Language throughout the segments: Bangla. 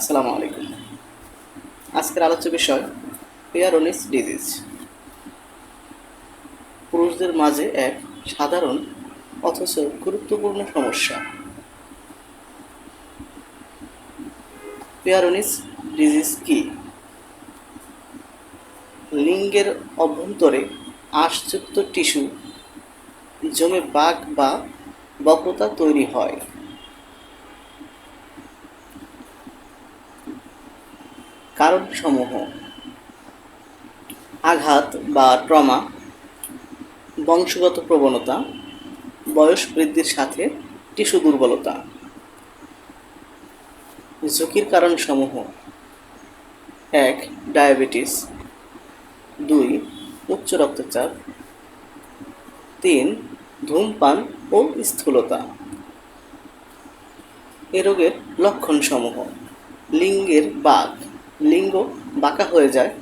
আসসালামু আলাইকুম। আজকের আলোচ্য বিষয় পেয়ারোনিস ডিজিজ। পুরুষদের মাঝে এক সাধারণ অথচ গুরুত্বপূর্ণ সমস্যা। পেয়ারোনিস ডিজিজ কি? লিঙ্গের অভ্যন্তরে আঁশযুক্ত টিস্যু, জমে বাঘ বা বক্রতা তৈরি হয়। কারণসমূহ। আঘাত বা ট্রমা, বংশগত প্রবণতা, বয়স বৃদ্ধির সাথে টিস্যু দুর্বলতা। ঝুঁকির কারণসমূহ। এক, ডায়াবেটিস। দুই, উচ্চ রক্তচাপ। তিন, ধূমপান ও স্থূলতা। এ রোগের লক্ষণসমূহ। লিঙ্গের বাঘ লিঙ্গ বাঁকা হয়ে যায়,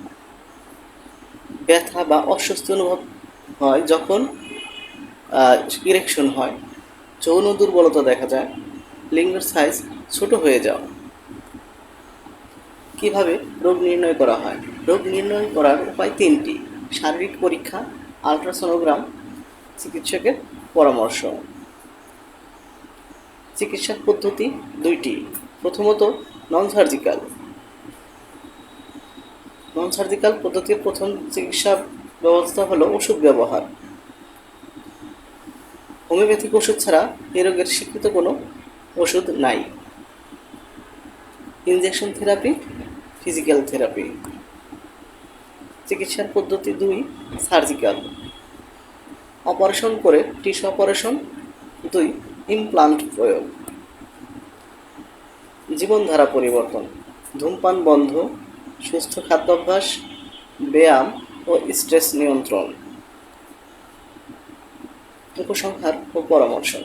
ব্যথা বা অস্বস্তি অনুভব হয় যখন ইরেকশন হয়। যৌন দুর্বলতা দেখা যায়, লিঙ্গের সাইজ ছোট হয়ে যাওয়া কীভাবে রোগ নির্ণয় করা হয়? রোগ নির্ণয় করার উপায় তিনটি। শারীরিক পরীক্ষা আলট্রাসোনোগ্রাম চিকিৎসকের পরামর্শ। চিকিৎসা পদ্ধতি দুইটি। প্রথমত নন সার্জিক্যাল নন সার্জিক্যাল পদ্ধতির প্রথম চিকিৎসা ব্যবস্থা হলো ওষুধ ব্যবহার। হোমিওপ্যাথিক ওষুধ ছাড়া এ রোগের স্বীকৃত কোনো ওষুধ নাই। Injection therapy, physical therapy. চিকিৎসার পদ্ধতি দুই, সার্জিক্যাল। অপারেশন করে টিস্যু অপারেশন, দুই, ইমপ্লান্ট প্রয়োগ। জীবনধারা পরিবর্তন। ধূমপান বন্ধ সুস্থ খাদ্যাভ্যাস, ব্যায়াম ও স্ট্রেস নিয়ন্ত্রণ। উপসংহার ও পরামর্শ।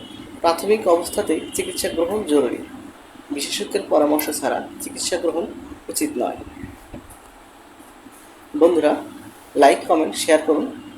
প্রাথমিক অবস্থাতেই চিকিৎসা গ্রহণ জরুরি। বিশেষজ্ঞের পরামর্শ ছাড়া চিকিৎসা গ্রহণ উচিত নয়। বন্ধুরা লাইক কমেন্ট শেয়ার করুন।